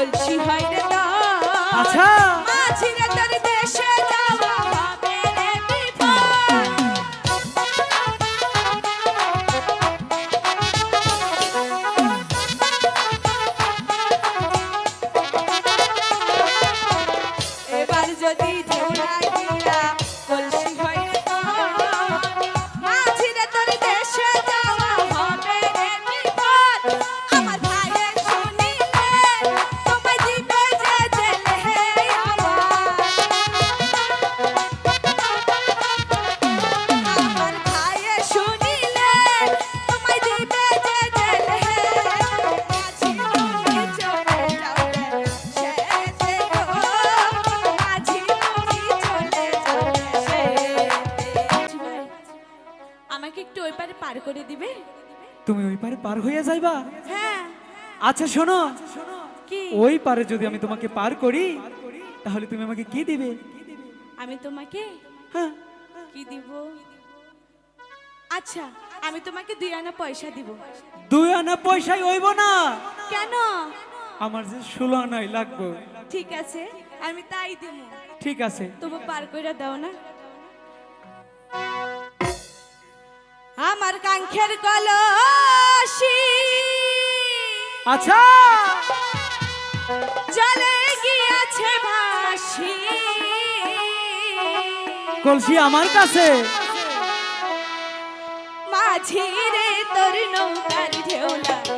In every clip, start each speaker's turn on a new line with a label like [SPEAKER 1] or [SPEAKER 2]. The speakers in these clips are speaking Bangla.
[SPEAKER 1] বলছি হাই রে আচ্ছা। মাঝি রে ওই পারে পার করে দিবে।
[SPEAKER 2] তুমি ওই পারে পার হয়ে যাইবা?
[SPEAKER 1] হ্যাঁ।
[SPEAKER 2] আচ্ছা শোনো।
[SPEAKER 1] কি?
[SPEAKER 2] ওই পারে যদি আমি তোমাকে পার করি তাহলে তুমি আমাকে কি দিবে?
[SPEAKER 1] আমি তোমাকে
[SPEAKER 2] হ্যাঁ।
[SPEAKER 1] কি দিব? আচ্ছা আমি তোমাকে দুই আনা পয়সা দিব।
[SPEAKER 2] দুই আনা পয়সাই হইব না।
[SPEAKER 1] কেন?
[SPEAKER 2] আমার যে ষোলো আনাই লাগবে।
[SPEAKER 1] ঠিক আছে আমি তাই দিব।
[SPEAKER 2] ঠিক আছে।
[SPEAKER 1] তবু পার করে দাও না। আমার কাঙ্ক্ষের কলসি।
[SPEAKER 2] আচ্ছা।
[SPEAKER 1] জলে গিয়েছে ভাসি
[SPEAKER 2] কলসি আমার কাছে।
[SPEAKER 1] মাঝি রে তোর নৌকার ঢেউলা।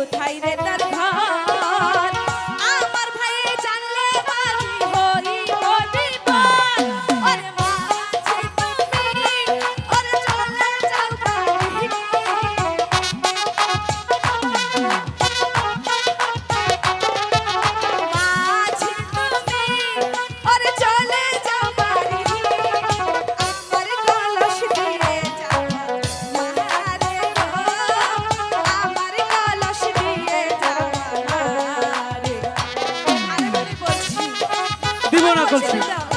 [SPEAKER 1] কোথায় রে তার ঘর চলছি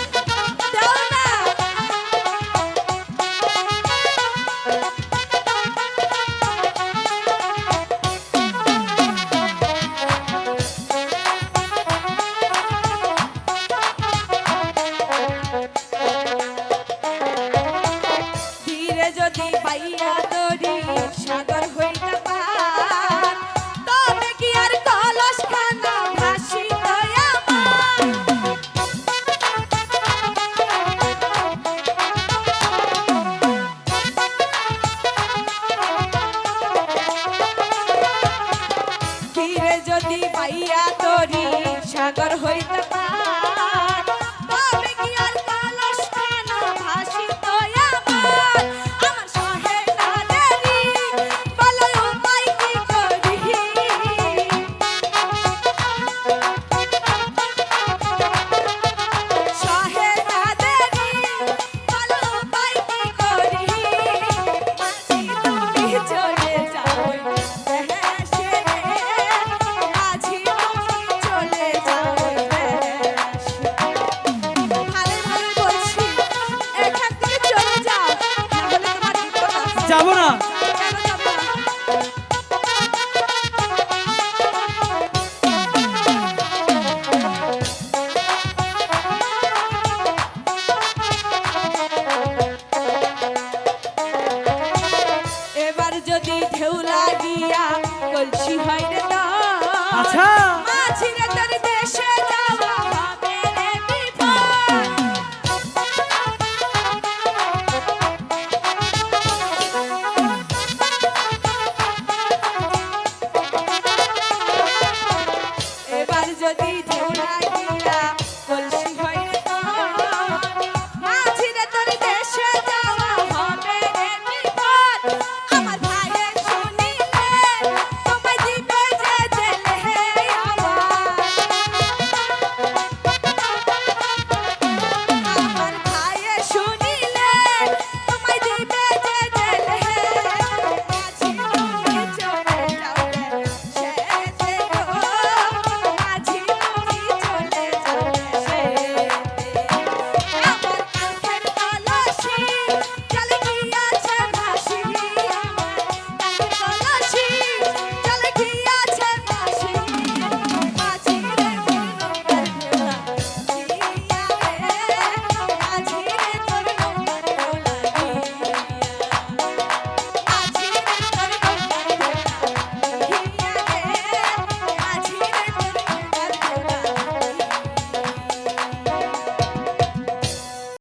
[SPEAKER 1] পাইয়া তরি সাগর হইতে পা যাব না। এবার যদি ঢেউ লাগিয়া কলসি
[SPEAKER 2] হয় রে আচ্ছা।
[SPEAKER 1] Alright.